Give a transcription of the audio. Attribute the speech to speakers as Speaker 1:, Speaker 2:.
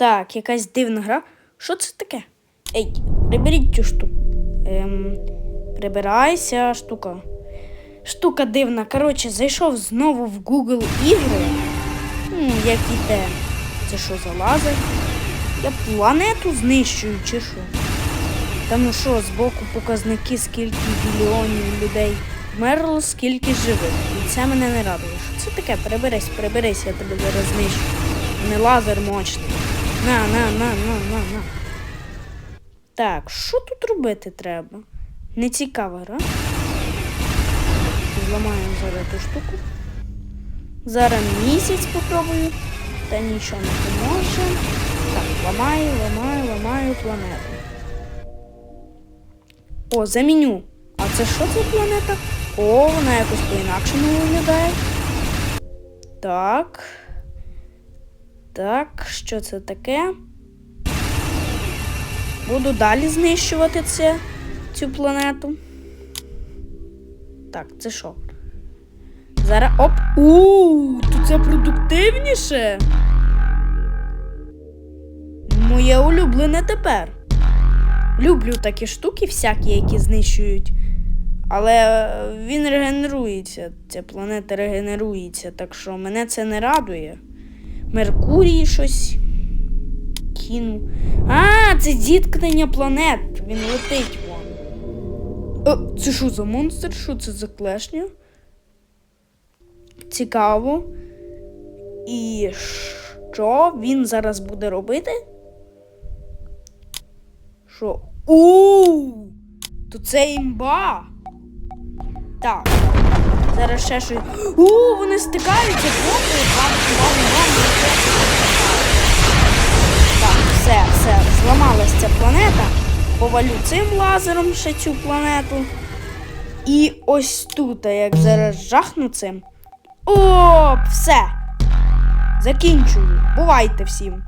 Speaker 1: Так, якась дивна гра. Що це таке? Ей, приберіть цю штуку. Ем, прибирайся, штука. Штука дивна. Коротше, зайшов знову в Google ігри. М, як і те. Це що за лазер? Я планету знищую чи що? Та ну що, збоку показники, скільки мільйонів людей вмерло, скільки живих. І це мене не радує. Що це таке? Приберись, приберись, я тебе зараз знищу. Не лазер мощний. На, на, на, на, на, на. Так, що тут робити треба? Не цікава гра. Зламаємо зараз ту штуку. Зараз місяць попробую. Та нічого не поможе. Так, ламаю, ламаю, ламаю планету. О, заміню. А це що за планета? О, вона якось по-інакшому виглядає. Так. Так, що це таке? Буду далі знищувати це, цю планету. Так, це що? Зараз оп. У, то це продуктивніше. Моє улюблене тепер. Люблю такі штуки всякі, які знищують. Але е, він регенерується. Ця планета регенерується, так що мене це не радує. Меркурій щось кинув. А, це зіткнення планет. Він летить вон. О, це що за монстр? Що це за клешня? Цікаво. І що він зараз буде робити? Що? У! То це імба. Так. Зараз ще щось. У, вони стикаються, бам, бам. Так, все, все, зламалась ця планета. Повалю цим лазером ще цю планету. І ось тут, як зараз жахну цим. О, все. Закінчую. Бувайте всім.